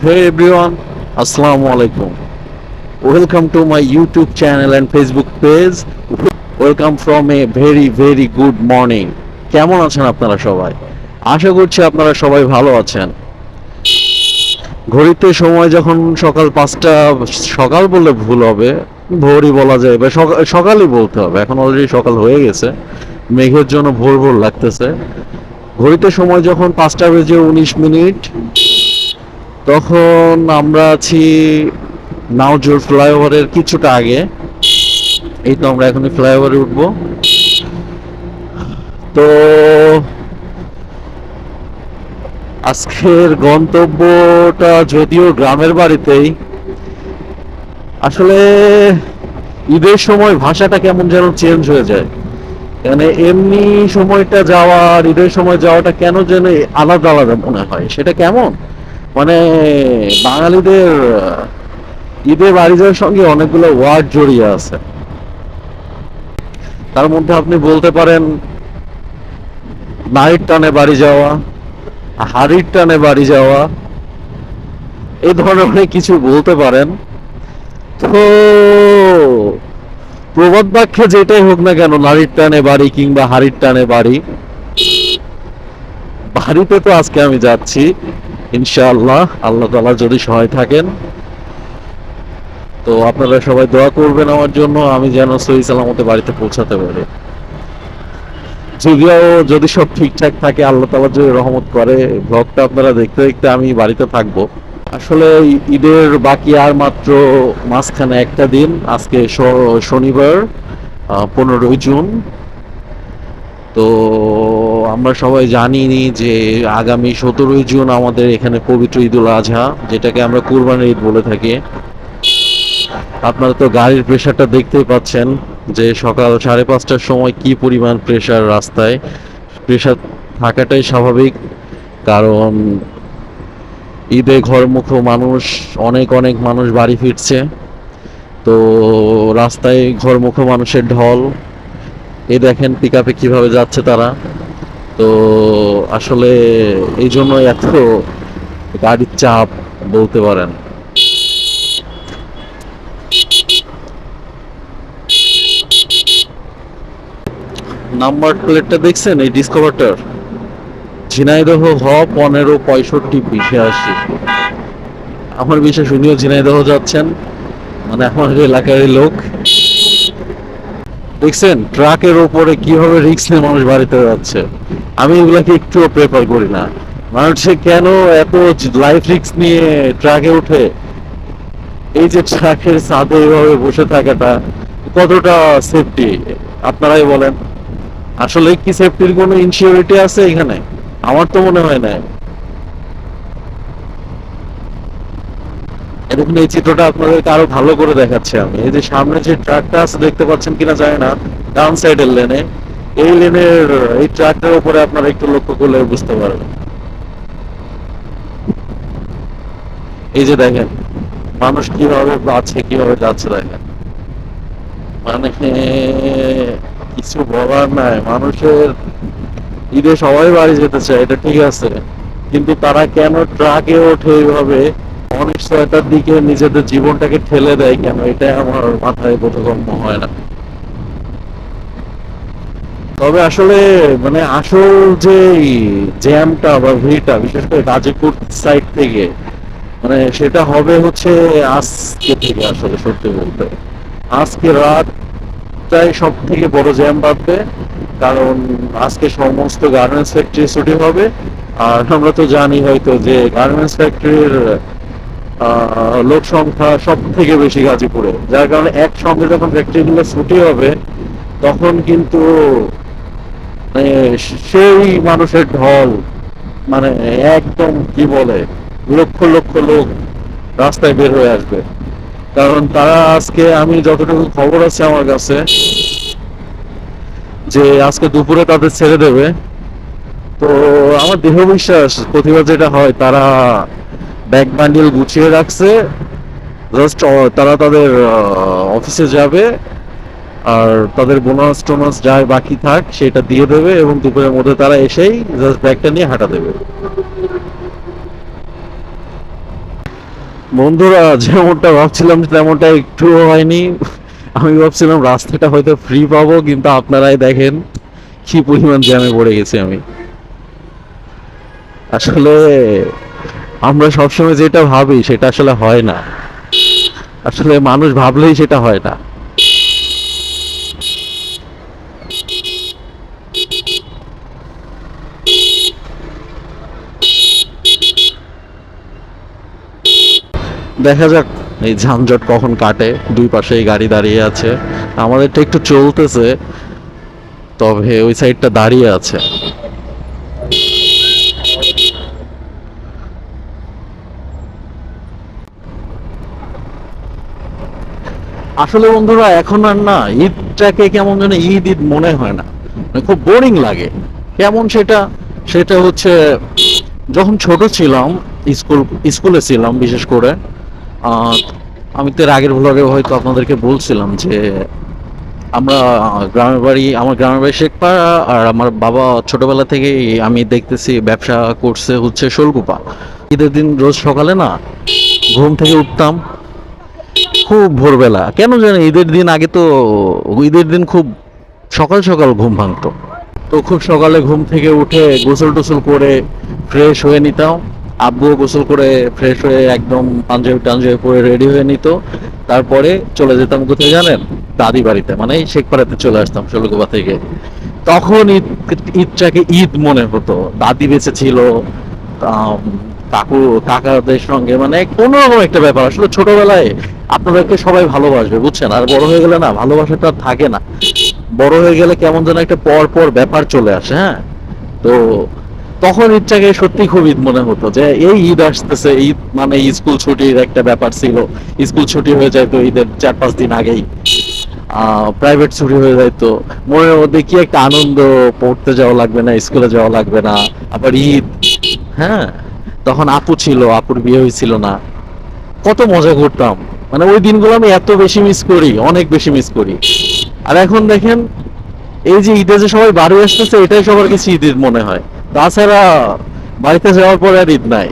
Hey everyone, Assalamu alaikum. Welcome to my YouTube channel and Facebook page. Welcome from a very very good morning. কেমন আছেন আপনারা সবাই আশা করছি আপনারা সবাই ভালো আছেন ঘড়িতে সময় যখন সকাল পাঁচটা সকাল বললে ভুল হবে ভোরই বলা যায় বা সকাল সকালই বলতে হবে এখন অলরেডি সকাল হয়ে গেছে মেঘের জন্য ভোর ভোর লাগতেছে ঘড়িতে সময় যখন পাঁচটা বেজে উনিশ মিনিট তখন আমরা আছি নাওজোর ফ্লাইওভারের কিছুটা আগে। এই তো আমরা এখন ফ্লাইওভারে উঠবো। তো আজকের গন্তব্যটা যদিও গ্রামের বাড়িতেই, আসলে ঈদের সময় ভাষাটা কেমন যেন চেঞ্জ হয়ে যায়। মানে এমনি সময়টা যাওয়া আর ঈদের সময় যাওয়াটা কেন যেন আলাদা আলাদা মনে হয়, সেটা কেমন? মানে বাঙালিদের ঈদে বাড়ি সঙ্গে অনেকগুলো ওয়ার্ড জড়িয়ে আছে। তার মধ্যে আপনি বলতে পারেন নাইট টানে বাড়ি যাওয়া, হাড়ির টানে বাড়ি যাওয়া এই ধরনের অনেক কিছু বলতে পারেন। তো, প্রবাদ বাক্যে যেটাই হোক না কেন, নারীর টানে বাড়ি কিংবা হাড়ির টানে বাড়ি, বাড়িতে তো আজকে আমি যাচ্ছি। ইনশাআল্লাহ, আল্লাহ তালা যদি সহায় থাকেন। তো আপনারা সবাই দোয়া করবেন আমার জন্য, আমি যেন সহি সালামতে বাড়িতে পৌঁছাতে পারি। যদিও যদি সব ঠিকঠাক থাকে, আল্লাহ তালা যদি রহমত করে, ব্লগটা আপনারা দেখতে দেখতে আমি বাড়িতে থাকব। আসলে ঈদের বাকি আর মাত্র মাঝখানে একটা দিন, আজকে শনিবার পনেরোই জুন। তো আমরা সবাই জানি যে আগামী সতেরোই জুন আমাদের এখানে পবিত্র ঈদুল আজহা, যেটাকে আমরা কুরবানির ঈদ বলে থাকি। আপনারা তো গাড়ির প্রেশারটা দেখতেই পাচ্ছেন যে সকাল সাড়ে পাঁচটার সময় কি পরিমাণ প্রেশার রাস্তায়। প্রেশার থাকাটাই স্বাভাবিক, কারণ ঈদে ঘরমুখ মানুষ, অনেক অনেক মানুষ বাড়ি ফিরছে। তো রাস্তায় ঘরমুখ মানুষের ঢল, এ দেখেন পিক আপে কীভাবে যাচ্ছে তারা। তো আসলে এই জন্য এত গাড়ির চাপ বলতে পারেন। নাম্বার প্লেটটা দেখছেন? এই ডিসকভারটার ঝিনাইদহ হ পনেরো পঁয়ষট্টি বিশে আসি আমার বিশ্বাস উনিও ঝিনাইদহ যাচ্ছেন। মানে আমার এলাকার লোক। দেখছেন, ট্রাকের ওপরে কীভাবে রিক্স নিয়ে মানুষ বাড়িতে যাচ্ছে? আমি এগুলাকে একটুও প্রেফার করি না। মানুষে কেন এত লাইফ রিক্স নিয়ে ট্রাকে উঠে? এই যে ট্রাকের ছাদে এভাবে বসে থাকাটা, কতটা সেফটি আপনারাই বলেন। আসলে কি সেফটির কোনো ইনসিওরিটি আছে এখানে? আমার তো মনে হয় না দেখুন, এই চিত্রটা আপনাদেরকে আরও ভালো করে দেখাচ্ছি আমি। এই যে সামনে যে ট্রাকটা আছে, দেখতে পাচ্ছেন কিনা জানি না ডাউন সাইডের লেনে এই লেনের এই ট্রাকটার উপরে আপনারা একটু লক্ষ্য করলে বুঝতে পারবেন। এই যে দেখেন, মানুষ কীভাবে আছে কীভাবে যাচ্ছে দেখেন। মানে কিছু বলার নাই, মানুষের ঈদে সবাই বাড়ি যেতে চায়, এটা ঠিক আছে। কিন্তু তারা কেন ট্রাকে ওঠে এইভাবে? অনিশ্চয়তার দিকে নিজেদের জীবনটাকে ঠেলে দেয় কেন? এটা আমার মাথায় বোধগম্য হয় না। তবে আসলে মানে আসল যে জ্যামটা বা ভিড়টা, বিশেষ করে গাজীপুর সাইড থেকে মানে সেটা হবে হচ্ছে আজকে থেকে আসলে সত্যি বলতে। আজকে রাতটাই সব থেকে বড় জ্যাম বাঁধবে কারণ আজকে সমস্ত গার্মেন্টস ফ্যাক্টরি ছুটি হবে। আর আমরা তো জানি হয়তো যে গার্মেন্টস ফ্যাক্টরির লোক সংখ্যা সব থেকে বেশি গাজীপুরে। যার কারণে একসঙ্গে যখন ফ্যাক্টরিগুলো ছুটি হবে, তখন কিন্তু মানে সেই মানুষের ঢল মানে একদম কি বলে, লক্ষ লক্ষ লোক রাস্তায় বের হয়ে আসবে। কারণ তারা আজকে, আমি যতটুকু খবর আছে আমার কাছে, যে আজকে দুপুরে তাদের ছেড়ে দেবে। তো আমার দেহ বিশ্বাস, প্রতিবার যেটা হয়, তারা ব্যাগ বান্ডিল গুছিয়ে রাখছে। জাস্ট তারা তাদের অফিসে যাবে। আর তাদের বোনাস টোনাস যাই বাকি থাক, সেটা দিয়ে দেবে এবং দুপুরের মধ্যে তারা এসেই জাস্ট ব্যাগটা নিয়ে হাঁটা দেবে। বন্ধুরা, যেমনটা ভাবছিলাম তেমনটা একটু হয়নি। আমি ভাবছিলাম রাস্তাটা হয়তো ফ্রি পাবো, কিন্তু আপনারাই দেখেন কি পরিমাণ জ্যামে পড়ে গেছি আমি। আসলে আমরা সবসময় যেটা ভাবি সেটা আসলে হয় না। আসলে মানুষ ভাবলেই সেটা হয় না। দেখা যাক এই যানজট কখন কাটে, দুই পাশেই গাড়ি দাঁড়িয়ে আছে। আমাদেরটা একটু চলতেছে, তবে ওই সাইডটা দাঁড়িয়ে আছে। আসলে বন্ধুরা, এখন আর না, ঈদটাকে কেমন যেন ঈদ ঈদ মনে হয় না। মানে খুব বোরিং লাগে। কেমন সেটা? সেটা হচ্ছে, যখন ছোট ছিলাম, স্কুল, স্কুলে ছিলাম বিশেষ করে আমি তো আগের ভ্লগে হয়তো আপনাদেরকে বলছিলাম যে, আমরা গ্রামের বাড়ি, আমার গ্রামের বাড়ি শেখপাড়া, আর আমার বাবা ছোটবেলা থেকেই আমি দেখতেছি ব্যবসা করছে হচ্ছে শোলকুপা। ঈদের দিন রোজ সকালে না, ঘুম থেকে উঠতাম খুব ভোরবেলা। কেন জানি ঈদের দিন আগে তো, ঈদের দিন খুব সকাল সকাল ঘুম ভাঙতো। তো খুব সকালে ঘুম থেকে উঠে গোসল টোসল করে ফ্রেশ হয়ে নিতাম। আব্বুও গোসল করে ফ্রেশ হয়ে একদম পাঞ্জাবি টাঞ্জাবি পরে রেডি হয়ে নিত। তারপরে চলে যেতাম কোথায় জানেন? দাদি বাড়িতে মানে শেখপাড়াতে চলে আসতাম শোলগোবা থেকে। তখন ঈদ, ঈদটাকে ঈদ মনে হতো। দাদি বেঁচে ছিল কাকু কাকাদের সঙ্গে মানে কোনোরকম একটা ব্যাপার। আসলে ছোটবেলায় আপনাদেরকে সবাই ভালোবাসবে, বুঝছেন? আর বড় হয়ে গেলে না ভালোবাসাটা থাকে না। বড় হয়ে গেলে কেমন যেন একটা পর পর ব্যাপার চলে আসে হ্যাঁ? তো তখন ঈদটাকে সত্যি খুব ঈদ মনে হতো যে, এই ঈদ আসতেছে, ঈদ মানে স্কুল ছুটির একটা ব্যাপার ছিল। স্কুল ছুটি হয়ে যায় তো ঈদের চার পাঁচ দিন আগেই। প্রাইভেট ছুটি হয়ে যাইতো। মনের মধ্যে কি একটা আনন্দ পড়তে যাওয়া লাগবে না, স্কুলে যাওয়া লাগবে না, আবার ঈদ হ্যাঁ? তখন আপু ছিল, আপুর বিয়ে হয়েছিল না। কত মজা করতাম। মানে ওই দিনগুলো আমি এত বেশি মিস করি, অনেক বেশি মিস করি। আর এখন দেখেন, এই যে ঈদে যে সবাই বাড়ি আসতেছে, এটাই সবার কাছে ঈদ ঈদ মনে হয়। তাছাড়া বাড়িতে যাওয়ার পরে আর ঈদ নাই।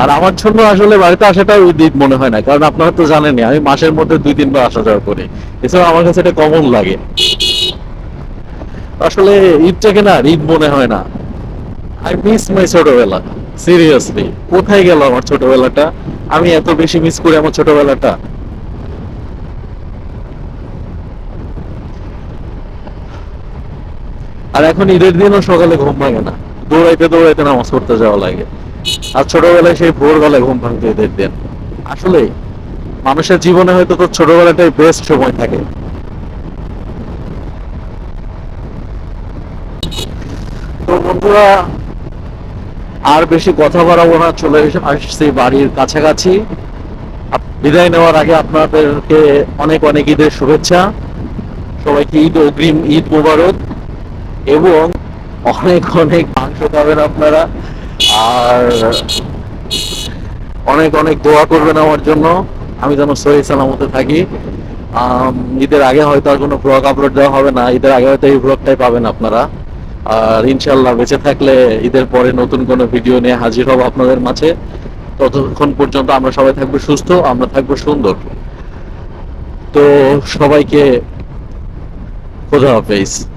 আর আমার জন্য আসলে বাড়িতে আসাটাও ঈদ ঈদ মনে হয় না, কারণ আপনারা তো জানেনই, আমি মাসের মধ্যে দুই, তিনবার আসা যাওয়া করি। এছাড়া আমার কাছে এটা কমন লাগে। আসলে ঈদটাকে না ঈদ মনে হয় না। আই মিস মাই ছোটবেলা। সিরিয়াসলি কোথায় গেল আমার ছোটবেলাটা? আমি এত বেশি মিস করি আমার ছোটবেলাটা। আর এখন ঈদের দিনও সকালে ঘুম ভাঙে না। দৌড়াইতে দৌড়াইতে নামাজ পড়তে যাওয়া লাগে। আর ছোটবেলায় সেই ভোরবেলায় ঘুম ভাঙতে ঈদের দিন। আসলে, মানুষের জীবনে হয়তো তো ছোটবেলাটাই বেস্ট সময় থাকে। তো বন্ধুরা আর বেশি কথা বাড়াবো না, চলে আসছি বাড়ির কাছাকাছি। বিদায় নেওয়ার আগে আপনাদেরকে অনেক অনেক ঈদের শুভেচ্ছা। সবাইকে ঈদ অগ্রিম ঈদ মোবারক এবং অনেক অনেক মাংস খাবেন আপনারা। আর অনেক অনেক দোয়া করবেন আমার জন্য। আমি যেন সহি সালামতে থাকি। ঈদের আগে হয়তো আর কোনো ব্লগ আপলোড দেওয়া হবে না। ঈদের আগে হয়তো এই ব্লগটাই পাবেন আপনারা। আর ইনশাল্লাহ বেঁচে থাকলে ঈদের পরে নতুন কোনো ভিডিও নিয়ে হাজির হব আপনাদের মাঝে। ততক্ষণ পর্যন্ত আমরা সবাই থাকব সুস্থ, আমরা থাকব সুন্দর। তো সবাইকে খোদা হাফেজ।